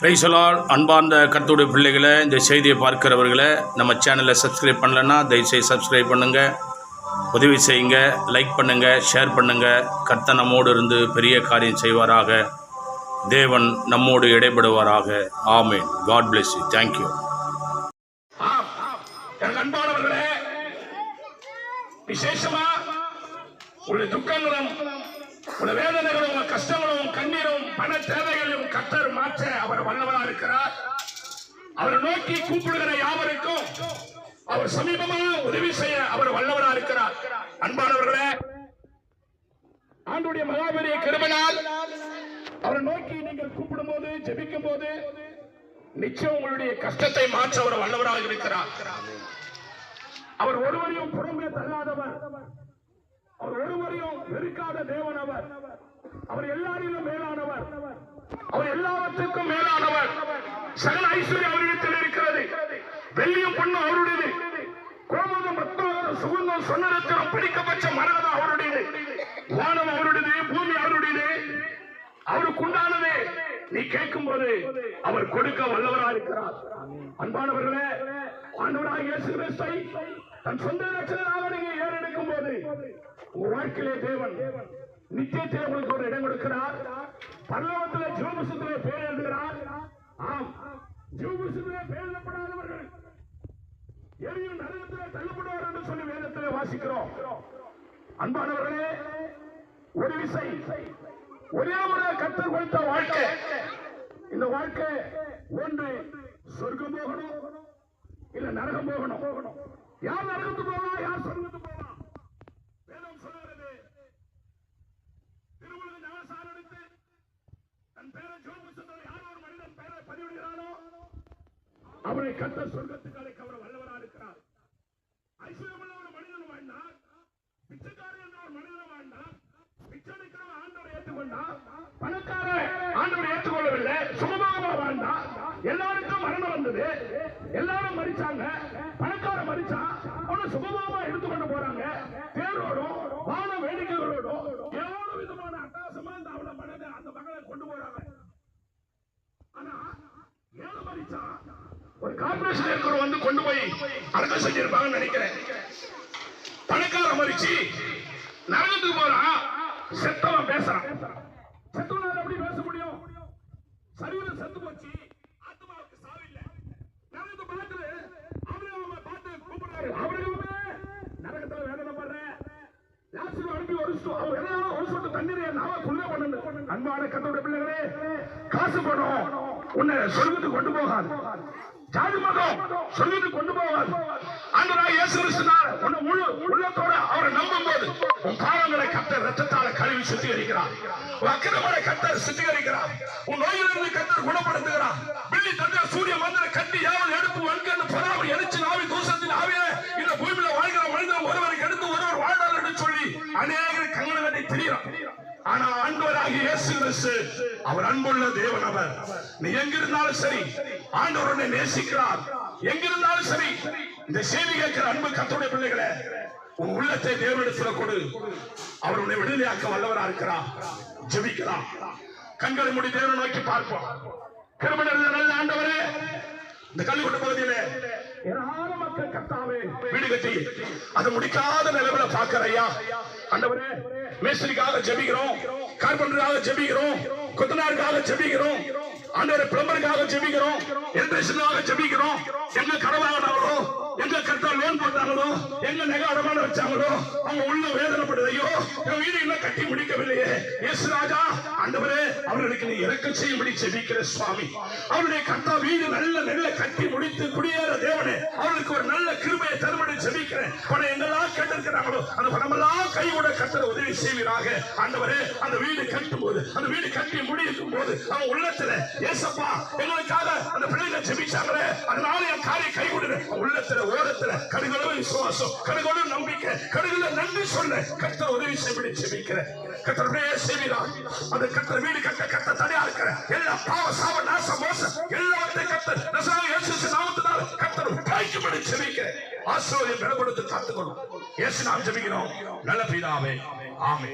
பிரைசலால் அன்பார்ந்த கர்த்தருடைய பிள்ளைகளை இந்த செய்தியை பார்க்கிறவர்களை நம்ம சேனலை சப்ஸ்கிரைப் பண்ணலன்னா தயவுசெய்து சப்ஸ்கிரைப் பண்ணுங்கள் உதவி செய்யுங்க லைக் பண்ணுங்கள் ஷேர் பண்ணுங்கள் கர்த்த நம்மோடு இருந்து பெரிய காரியம் செய்வாராக. தேவன் நம்மோடு இடைபடுவாராக. ஆமேன். God bless you thank you விசேஷமா துக்கங்களும் வேதனைகளும் கஷ்டங்களும் கண்ணீரும் பண தேவைகள் கத்தர் மாற்ற அவர் வல்லவரா இருக்கிறார். அவரை நோக்கி கூப்பிடுகிற யாவருக்கும் அவர் சமீபமாக உதவி செய்ய அவர் வல்லவரா இருக்கிறார். அன்பானவர்களே ஆண்டுடைய மகாபெரிய கிருபனால் அவரை நோக்கி நீங்கள் கூப்பிடும் போது ஜெபிக்கும் போது நிச்சயம் உங்களுடைய கஷ்டத்தை மாற்ற அவர் வல்லவராக இருக்கிறார். அவர் ஒருவரையும் புறம்பே தள்ளாதவர். அவர் ஒருவரையும் வெறுக்காத தேவன் அவர். அவர் எல்லாரிலும் மேலானவர். எல்லாவற்றுக்கும் மேலானவர் சகல ஐஸ்வர்யம் அவரிடத்தில் இருக்கிறது. வெள்ளியும் பொண்ணும் அவருடையது. கோமதம் மத்தம் சுகுந்தம் சொன்னரத்திரம் பிடிக்கப்பட்ட மரகதம் அவருடையது. வானம் அவருடையது பூமி அவருடையது. அவருக்கு உண்டானது நீ கேட்கும் போது அவர் கொடுக்க வல்லவராக இருக்கிறார். அன்பானவர்களே ஆண்டவராக இயேசு கிறிஸ்தை தன் சொந்த ரட்சகராக நீங்க ஏறெடுக்கும் போது உங்க வாழ்க்கையிலே தேவன் நித்தியத்தில் உங்களுக்கு ஒரு இடம் கொடுக்கிறார். பரலோகத்தில் ஜீவபுஷத்திலே பேர் எழுதுகிறார். ஆம். ஜீவபுஷத்திலே பேர் எழுதப்படாதவர்கள் எரியும் நரகத்திலே தள்ளப்படுவார் என்று சொல்லி வேதத்திலே வாசிக்கிறோம். அன்பானவர்களே ஒரு விசை ஒரே ஒரு கத்தர் கொடுத்த வாழ்க்கை. இந்த வாழ்க்கை ஒன்று சொர்க்கம் போகணும் இல்ல நரகம் போகணும். யார் நரகத்துக்கு போகணும் யார் சொர்க்கத்துக்கு போகலாம் வேதம் சொல்லுகிறது திருவுலக ஞானசாரம் எடுத்து தன் பேரை ஜோபுசத்தில் யார் ஒரு மனிதன் பெயரை பதிவிடுகிறானோ அவரை கத்த சொர்க்கத்துக்கு அழைக்க அவர் வல்லவரா இருக்கிறார். ஐஸ்வர்யமுள்ள ஒரு மனிதன் வாழ்ந்தார். பிச்சைக்காரன் என்ற ஒரு மனிதன் வாழ்ந்தார். பிச்சை எடுக்கிறவன் ஆண்டவரை ஏற்றுக்கொண்டார். பணக்காரன் ஆண்டவரை ஏற்றுக்கொள்ளவில்லை. சுகமாக வாழ்ந்தார். எல்லாருக்கும் மரணம் வந்தது. எல்லாரும் மறிச்சாங்க பணக்காரன் மறிச்சான் அவனை சுகமாக எடுத்துக்கொண்டு போறாங்க. பேரோடும் வான வேடிக்கைகளோடும் எவ்வளவு விதமான அட்டாசமா இந்த அவன மனதை அந்த மகளை கொண்டு போறாங்க ஆனா ஏழை மறிச்சான் ஆபரேஷன் இருக்கிறவங்க வந்து கொண்டு போய் அடக்கம் செஞ்சிருப்பாங்கன்னு நினைக்கிறேன். பணக்கார மறிச்சு நரகத்துக்கு போறான். செத்தவன் பேசுறான். செத்தவனால எப்படி பேச முடியும்? சரீரம் செத்து போச்சு. ஆத்மாவுக்கு சாவில்லை நரகத்தை பார்த்து அவரு அவன் பார்த்து கூப்பிடுறாரு. அவர்களுமே நரகத்துல வேதனை படுறேன். லாஸ்ட் அனுப்பி ஒரு அவர் எல்லாம் ஒரு சொட்டு தண்ணீரை நாம குள்ள பண்ணணும் அன்பான கத்தோட பிள்ளைகளே காசு பணம் உன்னை சொர்க்கத்துக்கு கொண்டு போகாது. ஜாதி மதம் சொர்க்கத்துக்கு கொண்டு போவார். ஆண்டவராக இயேசு கிறிஸ்துனால உன்னை முழு உள்ளத்தோட அவரை நம்பும் போது உன் பாவங்களை கத்தர் ரத்தத்தால கழுவி சுத்திகரிக்கிறார். உன் அக்கிரமங்களை கத்தர் சுத்திகரிக்கிறார். உன் நோயிலிருந்து கத்தர் குணப்படுத்துகிறார். பிள்ளை தந்த சூரிய மந்திர கட்டி யாவல் எடுப்பு வன்கண்டு பராமல் எரிச்சு ஆவி தூசத்தின் ஆவிய இந்த பூமியில வாழ்கிற மனிதன் ஒருவருக்கு எடுத்து ஒருவர் வாழ்ந்தார் என்று சொல்லி அநேகரை கங்கணம் கட்டி தெரியும் ஆனா ஆண்டவராகிய இயேசு கிறிஸ்து அவர் அன்புள்ள தேவன் அவர். நீ எங்கிருந்தாலும் சரி ஆண்டவர் உன்னை நேசிக்கிறார். எங்கிருந்தாலும் சரி இந்த செய்தி கேட்கிற அன்பு கத்துடைய பிள்ளைகளை உன் உள்ளத்தை தேவனிடத்துல கொடு. அவர் உன்னை விடுதலையாக்க வல்லவரா இருக்கிறார். ஜெபிக்கலாம். கண்களை முடி தேவனை நோக்கி பார்ப்போம். கிருமணர் நல்ல ஆண்டவரே இந்த கல்விக்கூட்ட பகுதியில ஏராள மக்கள் கத்தாவே வீடு கட்டி அதை முடிக்காத நிலைமையில பாக்குறையா ஆண்டவரே மேஸ்திரிக்காக ஜெபிக்கிறோம் கார்பெண்டருக்காக ஜெபிக்கிறோம் கொத்தனாருக்காக ஜெபிக்கிறோம் ஆண்டவரை பிளம்பருக்காக ஜெபிக்கிறோம் எலக்ட்ரிஷியனுக்காக ஜெபிக்கிறோம். எங்க கடவாங்கினாங்களோ எங்க கரெக்டா லோன் போட்டாங்களோ எங்க நகை அடமான வச்சாங்களோ அவங்க உள்ள வேதனைப்படுதையோ என் வீடு இன்னும் கட்டி முடிக்கவில்லையே. எஸ் ராஜா ஆண்டவரே அவர்களுக்கு நீ இறக்க செய்யும்படி செபிக்கிற சுவாமி. அவருடைய கர்த்தா வீடு நல்ல நல்ல கட்டி முடித்து குடியேற தேவனே. அவர்களுக்கு ஒரு நல்ல கிருமையை தருமடி செபிக்கிறேன். பணம் எங்கெல்லாம் கேட்டிருக்கிறாங்களோ அந்த பணமெல்லாம் கைவிட கத்தர உதவி செய்வீராக. ஆண்டவரே அந்த வீடு கட்டும் போது அந்த வீடு கட்டி முடிக்கும் போது அவன் உள்ளத்துல ஏசப்பா எங்களுக்காக அந்த பிள்ளைங்க ஜெபிச்சாங்களே அதனால என் காரியம் கைவிடுற உள்ளத்துல ஓரத்துல கடுகளவு விசுவாசம் கடுகளவு நம்பிக்கை கடுகள நன்றி சொல்ல கத்தர் உதவி செய்யப்படி ஜெபிக்கிறேன். கத்தருடைய செய்வீரா? அந்த கத்தர் வீடு கட்ட கத்த தடையா இருக்கிற எல்லா பாவ சாவ நாச மோசம் எல்லாத்தையும் கத்தர் நசராக இயேசு நாமத்தினால் கத்தர் பாய்க்கும்படி ஜெபிக்கிறேன். ஆசிரியர் பெற கொடுத்து காத்துக்கணும் இயேசு நாம் ஜெபிக்கிறோம். நல்ல பிதாவே ஆமே